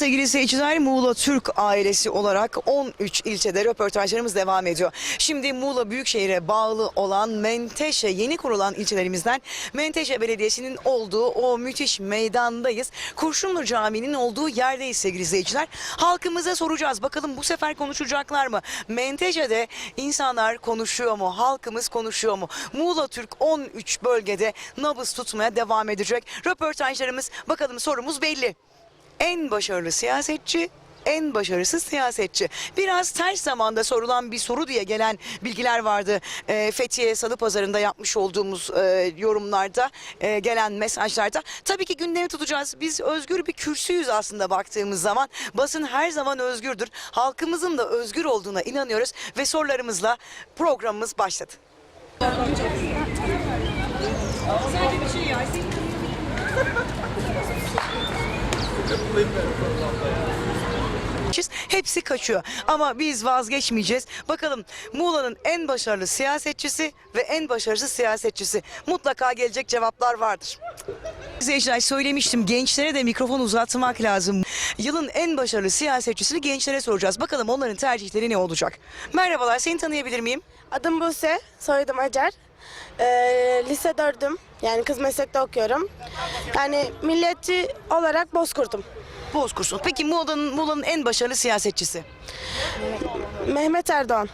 sevgili seyirciler Muğla Türk ailesi olarak 13 ilçede röportajlarımız devam ediyor. Şimdi Muğla Büyükşehir'e bağlı olan Menteşe yeni kurulan ilçelerimizden Menteşe Belediyesi'nin olduğu o müthiş meydandayız. Kurşunlu Camii'nin olduğu yerdeyiz sevgili seyirciler. Halkımıza soracağız bakalım bu sefer konuşacaklar mı? Menteşe'de insanlar konuşuyor mu? Halkımız konuşuyor mu? Muğla Türk 13 bölgede nabız tutmaya devam edecek. Röportajlarımız bakalım sorumuz belli en başarılı siyasetçi en başarısız siyasetçi. Biraz ters zamanda sorulan bir soru diye gelen bilgiler vardı. Ee, Fethiye Salı Pazarı'nda yapmış olduğumuz e, yorumlarda, e, gelen mesajlarda. Tabii ki gündemi tutacağız. Biz özgür bir kürsüyüz aslında baktığımız zaman. Basın her zaman özgürdür. Halkımızın da özgür olduğuna inanıyoruz ve sorularımızla programımız başladı. Hepsi kaçıyor. Ama biz vazgeçmeyeceğiz. Bakalım Muğla'nın en başarılı siyasetçisi ve en başarısız siyasetçisi. Mutlaka gelecek cevaplar vardır. İzleyiciler söylemiştim gençlere de mikrofon uzatmak lazım. Yılın en başarılı siyasetçisini gençlere soracağız. Bakalım onların tercihleri ne olacak? Merhabalar seni tanıyabilir miyim? Adım Buse, soyadım Acar. Ee, lise 4'üm. Yani kız meslekte okuyorum. Yani milliyetçi olarak Bozkurt'um. Bozkursun. Peki Muğla'nın Muğla'nın en başarılı siyasetçisi? Mehmet Erdoğan.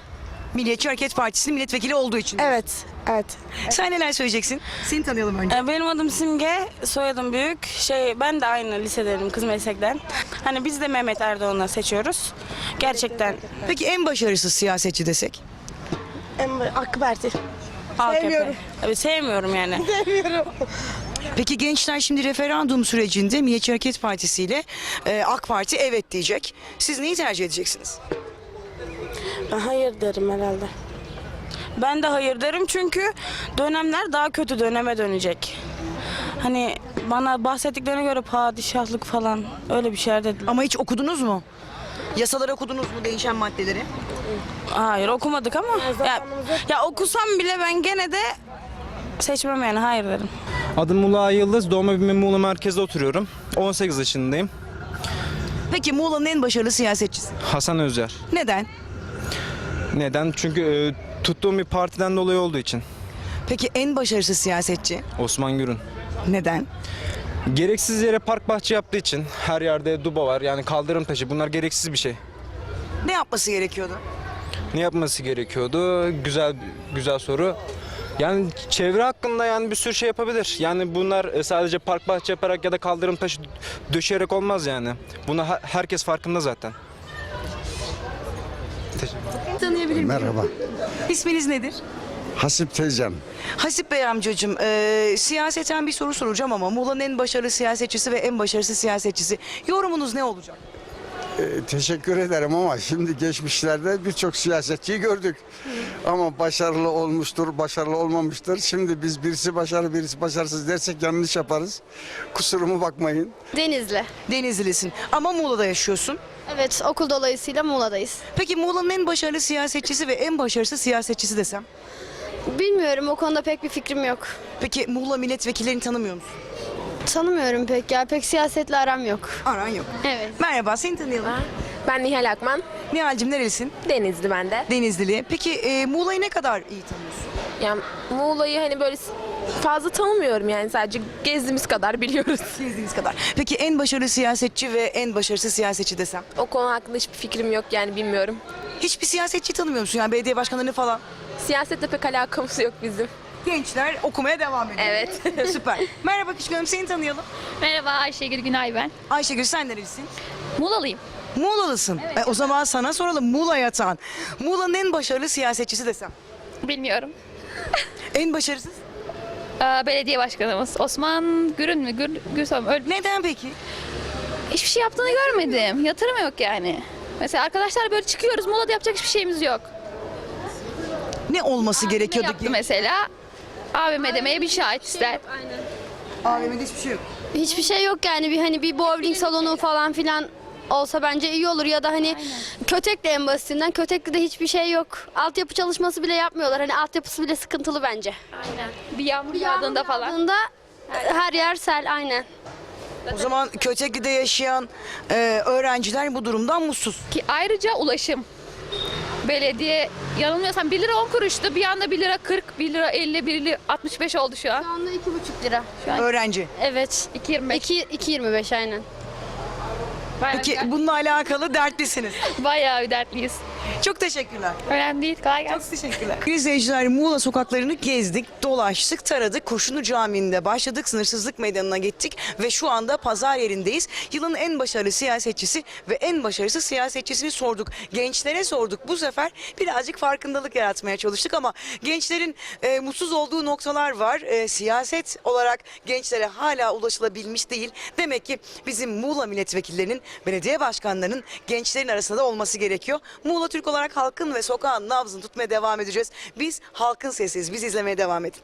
Milliyetçi Hareket Partisi'nin milletvekili olduğu için. Evet, evet. Sen neler söyleyeceksin? Seni tanıyalım önce. Ee, Benim adım Simge, soyadım Büyük. Şey, ben de aynı lisedeyim kız meslekten. Hani biz de Mehmet Erdoğan'ı seçiyoruz. Gerçekten Peki en başarısız siyasetçi desek? Em- AK Parti. AKP. Sevmiyorum. Evet, sevmiyorum yani. Sevmiyorum. Peki gençler şimdi referandum sürecinde Milliyetçi Hareket Partisi ile e, AK Parti evet diyecek. Siz neyi tercih edeceksiniz? Ben hayır derim herhalde. Ben de hayır derim çünkü dönemler daha kötü döneme dönecek. Hani bana bahsettiklerine göre padişahlık falan öyle bir şeyler dediler. Ama hiç okudunuz mu? Yasaları okudunuz mu değişen maddeleri? Hayır okumadık ama ya, ya okusam bile ben gene de seçmem yani hayır derim. Adım Muğla Yıldız. Doğma büyüme Muğla merkezde oturuyorum. 18 yaşındayım. Peki Muğla'nın en başarılı siyasetçisi. Hasan Özyer. Neden? Neden? Çünkü e, tuttuğum bir partiden dolayı olduğu için. Peki en başarısız siyasetçi? Osman Gürün. Neden? Gereksiz yere park bahçe yaptığı için her yerde duba var. Yani kaldırım taşı. Bunlar gereksiz bir şey. Ne yapması gerekiyordu? Ne yapması gerekiyordu? Güzel güzel soru. Yani çevre hakkında yani bir sürü şey yapabilir. Yani bunlar e, sadece park bahçe yaparak ya da kaldırım taşı döşeyerek olmaz yani. Buna herkes farkında zaten. Tanıyabilir miyim? Merhaba. İsminiz nedir? Hasip teyzem. Hasip Bey amcacığım, e, siyaseten bir soru soracağım ama Muğla'nın en başarılı siyasetçisi ve en başarısız siyasetçisi. Yorumunuz ne olacak? Ee, teşekkür ederim ama şimdi geçmişlerde birçok siyasetçiyi gördük. Ama başarılı olmuştur, başarılı olmamıştır. Şimdi biz birisi başarılı, birisi başarısız dersek yanlış yaparız. Kusuruma bakmayın. Denizli. Denizlisin ama Muğla'da yaşıyorsun. Evet okul dolayısıyla Muğla'dayız. Peki Muğla'nın en başarılı siyasetçisi ve en başarısız siyasetçisi desem? Bilmiyorum o konuda pek bir fikrim yok. Peki Muğla milletvekillerini tanımıyor musun? Tanımıyorum pek ya pek siyasetle aram yok. Aran yok. Evet. Merhaba seni tanıyalım. Ben Nihal Akman. Nihal'cim nerelisin? Denizli ben de. Denizlili. Peki e, Muğla'yı ne kadar iyi tanıyorsun? Yani Muğla'yı hani böyle fazla tanımıyorum yani sadece gezdiğimiz kadar biliyoruz. Gezdiğiniz kadar. Peki en başarılı siyasetçi ve en başarısız siyasetçi desem? O konu hakkında hiçbir fikrim yok yani bilmiyorum. Hiçbir siyasetçi tanımıyor musun? Yani belediye başkanlarını falan. Siyasetle pek alakamız yok bizim. Gençler okumaya devam ediyor. Evet. Süper. Merhaba küçük hanım seni tanıyalım. Merhaba Ayşegül Günay ben. Ayşegül sen nerelisin? Muğla'lıyım. Muğla'lısın. E, o zaman sana soralım Muğla yatan. Muğla'nın en başarılı siyasetçisi desem. Bilmiyorum. En başarısız? Ee, belediye başkanımız Osman Gürün mü? Gür, Gürsoy mu? Öyle, Neden peki? hiçbir şey yaptığını görmedim. Yatırım yok yani. Mesela arkadaşlar böyle çıkıyoruz. Muğla'da yapacak hiçbir şeyimiz yok. Ne olması Ne gerekiyordu yaptı ki? mesela? AVM demeye bir şahit ister. AVM'de hiçbir şey yok. Hiçbir şey yok yani bir hani bir bowling salonu falan filan olsa bence iyi olur ya da hani Kötek'le en basitinden Kötek'te de hiçbir şey yok. Altyapı çalışması bile yapmıyorlar. Hani altyapısı bile sıkıntılı bence. Aynen. Bir yağmur yağdığında falan. Yağdığında her yer sel aynen. O zaman Kötekli'de yaşayan e, öğrenciler bu durumdan mutsuz. Ki ayrıca ulaşım. Belediye yanılmıyorsam 1 lira 10 kuruştu. Bir anda 1 lira 40, 1 lira 50, 1 lira 65 oldu şu an. Şu anda 2,5 lira. Öğrenci. Evet. 2.25. 2 2.25 aynen. Bayağı, Peki bununla alakalı dertlisiniz. bayağı bir dertliyiz. Çok teşekkürler. Önemli değil. Kolay gelsin. Çok teşekkürler. İzleyiciler Muğla sokaklarını gezdik, dolaştık, taradık. Kurşunlu Camii'nde başladık, sınırsızlık meydanına gittik ve şu anda pazar yerindeyiz. Yılın en başarılı siyasetçisi ve en başarısız siyasetçisini sorduk. Gençlere sorduk. Bu sefer birazcık farkındalık yaratmaya çalıştık ama gençlerin e, mutsuz olduğu noktalar var. E, siyaset olarak gençlere hala ulaşılabilmiş değil. Demek ki bizim Muğla milletvekillerinin, belediye başkanlarının gençlerin arasında da olması gerekiyor. Muğla Türk olarak halkın ve sokağın nabzını tutmaya devam edeceğiz. Biz halkın sesiyiz. Biz izlemeye devam edin.